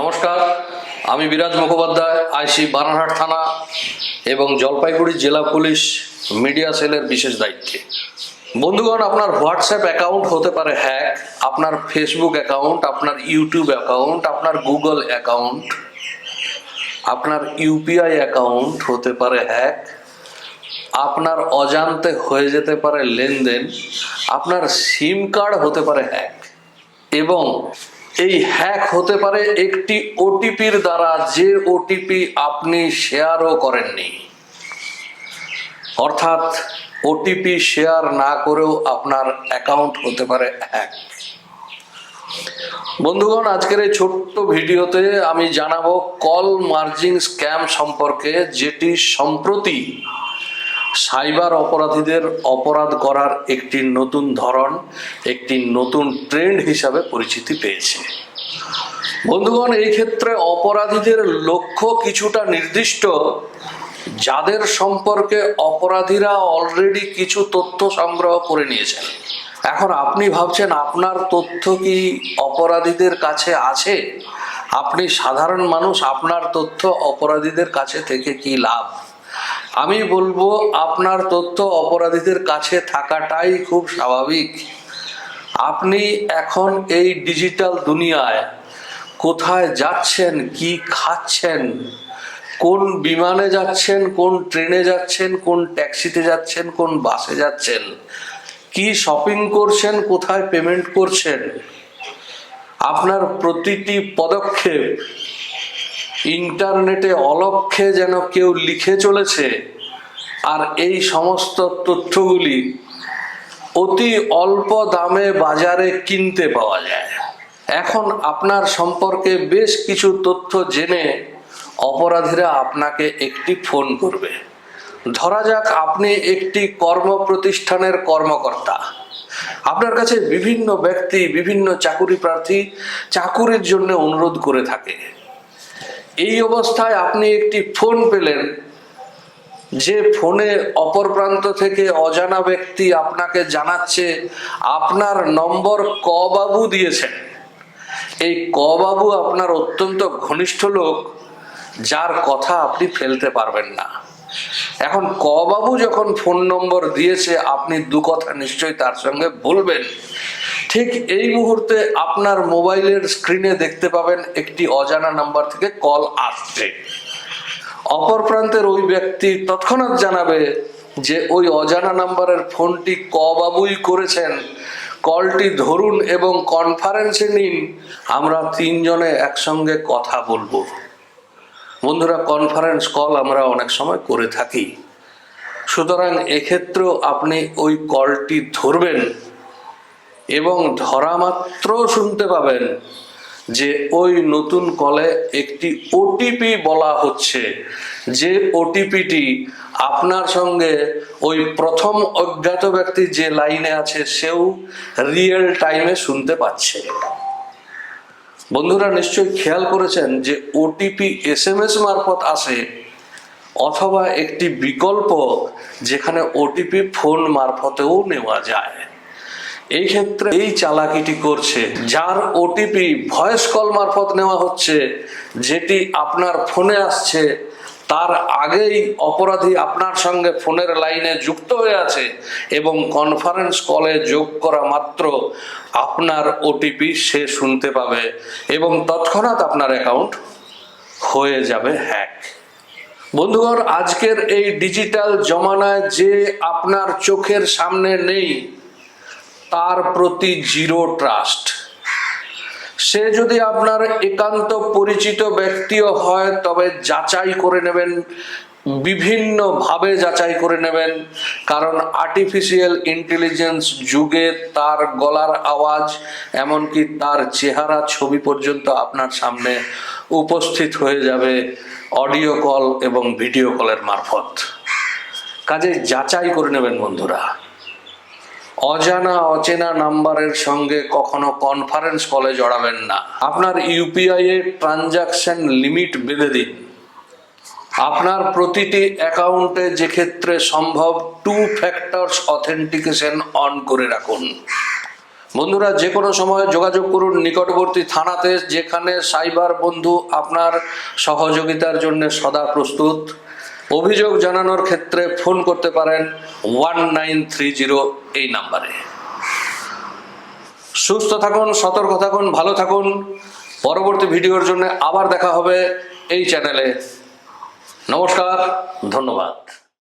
নমস্কার, আমি বিরাজ মুখোপাধ্যায়, আইসি বানারহাট থানা এবং জলপাইগুড়ি জেলা পুলিশ মিডিয়া সেলের বিশেষ দায়িত্বে। বন্ধুগণ, আপনার হোয়াটসঅ্যাপ অ্যাকাউন্ট হতে পারে হ্যাক, আপনার ফেসবুক অ্যাকাউন্ট, আপনার ইউটিউব অ্যাকাউন্ট, আপনার গুগল অ্যাকাউন্ট, আপনার ইউপিআই অ্যাকাউন্ট হতে পারে হ্যাক, আপনার অজান্তে হয়ে যেতে পারে লেনদেন, আপনার সিম কার্ড হতে পারে হ্যাক এবং এই হ্যাক হতে পারে একটি ওটিপির দ্বারা যে ওটিপি আপনি শেয়ারও করেননি। অর্থাৎ ওটিপি শেয়ার না করেও আপনার অ্যাকাউন্ট হতে পারে হ্যাক বন্ধুগণ, আজকের এই ছোট্ট ভিডিওতে আমি জানাব কল মার্জিং স্ক্যাম সম্পর্কে, যেটি সম্প্রতি সাইবার অপরাধীদের অপরাধ করার একটি নতুন ধরন, একটি নতুন ট্রেন্ড হিসাবে পরিচিতি পেয়েছে। বন্ধুগণ, এই ক্ষেত্রে অপরাধীদের লক্ষ্য কিছুটা নির্দিষ্ট। যাদের সম্পর্কে অপরাধীরা অলরেডি কিছু তথ্য সংগ্রহ করে নিয়েছেন। এখন আপনি ভাবছেন, আপনার তথ্য কি অপরাধীদের কাছে আছে? আপনি সাধারণ মানুষ, আপনার তথ্য অপরাধীদের কাছে থেকে কি লাভ? আমি বলব, আপনার তথ্য অপরাধীদের কাছে থাকাটাই খুব স্বাভাবিক। আপনি এখন এই ডিজিটাল দুনিয়ায় কোথায় যাচ্ছেন, কি খাচ্ছেন, কোন বিমানে যাচ্ছেন, কোন ট্রেনে যাচ্ছেন, কোন ট্যাক্সিতে যাচ্ছেন, কোন বাসে যাচ্ছেন, কি শপিং করছেন, কোথায় পেমেন্ট করছেন, আপনার প্রতিটি পদক্ষেপ ইন্টারনেটে অলক্ষে যেন কেউ লিখে চলেছে, আর এই সমস্ত তথ্যগুলি অতি অল্প দামে বাজারে কিনতে পাওয়া যায়। এখন আপনার সম্পর্কে বেশ কিছু তথ্য জেনে অপরাধীরা আপনাকে একটি ফোন করবে। ধরা যাক আপনি একটি কর্ম প্রতিষ্ঠানের কর্মকর্তা। আপনার কাছে বিভিন্ন ব্যক্তি, বিভিন্ন চাকুরি প্রার্থী চাকুরির জন্য অনুরোধ করে থাকে। এই অবস্থায় আপনি একটি ফোন পেলেন, যে ফোনে অপর প্রান্ত থেকে অজানা ব্যক্তি আপনাকে জানাচ্ছে, আপনার নম্বর ক বাবু দিয়েছেন। এই ক বাবু আপনার অত্যন্ত ঘনিষ্ঠ লোক, যার কথা আপনি ফেলতে পারবেন না। এখন ক বাবু যখন ফোন নম্বর দিয়েছে, আপনি দু কথা নিশ্চয়ই তার সঙ্গে বলবেন। ঠিক এই মুহূর্তে আপনার মোবাইলের স্ক্রিনে দেখতে পাবেন একটি অজানা নাম্বার থেকে কল আসছে। অপর প্রান্তের ওই ব্যক্তি তৎক্ষণাৎ জানাবে যে ওই অজানা নাম্বারের ফোনটি ক বাবুই করেছেন। কলটি ধরুন এবং কনফারেন্সে নিন, আমরা তিনজনে একসঙ্গে কথা বলব। বন্ধুরা কনফারেন্স কল আমরা অনেক সময় করে থাকি। সুতরাং এক্ষেত্রেও আপনি ওই কলটি ধরবেন। এবং ধরা মাত্র শুনতে পাবেন যে ওই নতুন কলে একটি ওটিপি বলা হচ্ছে। যে ওটিপিটি আপনার সঙ্গে ওই প্রথম অজ্ঞাত ব্যক্তি যে লাইনে আছে সেও রিয়েল টাইমে শুনতে পাচ্ছে। বন্ধুরা, নিশ্চয়ই খেয়াল করেছেন যে ওটিপি এস এম এস মারফত আসে অথবা একটি বিকল্প যেখানে ওটিপি ফোন মারফতেও নেওয়া যায়। এই ক্ষেত্রে এই চালাকিটি করছে, যার ওটিপি ভয়েস কল মারফত নেওয়া হচ্ছে, যেটি আপনার ফোনে আসছে, তার আগেই অপরাধী আপনার সঙ্গে ফোনের লাইনে যুক্ত হয়ে আছে এবং কনফারেন্স কলে যোগ করা মাত্র আপনার ওটিপি সে শুনতে পাবে এবং তৎক্ষণাৎ আপনার অ্যাকাউন্ট হয়ে যাবে হ্যাক বন্ধুগণ, আজকের এই ডিজিটাল জমানায় যে আপনার চোখের সামনে নেই তার প্রতি জিরো ট্রাস্ট সে যদি আপনার একান্ত পরিচিত ব্যক্তিও হয়, তবে যাচাই করে নেবেন, বিভিন্নভাবে যাচাই করে নেবেন, কারণ আর্টিফিশিয়াল ইন্টেলিজেন্স যুগে তার গলার আওয়াজ, এমনকি তার চেহারা ছবি পর্যন্ত আপনার সামনে উপস্থিত হয়ে যাবে অডিও কল এবং ভিডিও কলের মারফত। কাজে যাচাই করে নেবেন বন্ধুরা। অজানা, অচেনা নাম্বারের সঙ্গে কখনো কনফারেন্স কলে জড়াবেন না। আপনার ইউপিআই এর ট্রানজাকশন লিমিট বেঁধে দিন। আপনার প্রতিটি অ্যাকাউন্টে যে ক্ষেত্রে সম্ভব টু ফ্যাক্টরস অথেন্টিকেশন অন করে রাখুন। বন্ধুরা, যে কোনো সময় যোগাযোগ করুন নিকটবর্তী থানাতে, যেখানে সাইবার বন্ধু আপনার সহযোগিতার জন্য সদা প্রস্তুত। অভিযোগ জানানোর ক্ষেত্রে ফোন করতে পারেন ওয়ান নাইন থ্রি জিরো এই নাম্বারে। সুস্থ থাকুন, সতর্ক থাকুন, ভালো থাকুন। পরবর্তী ভিডিওর জন্য আবার দেখা হবে এই চ্যানেলে। নমস্কার, ধন্যবাদ।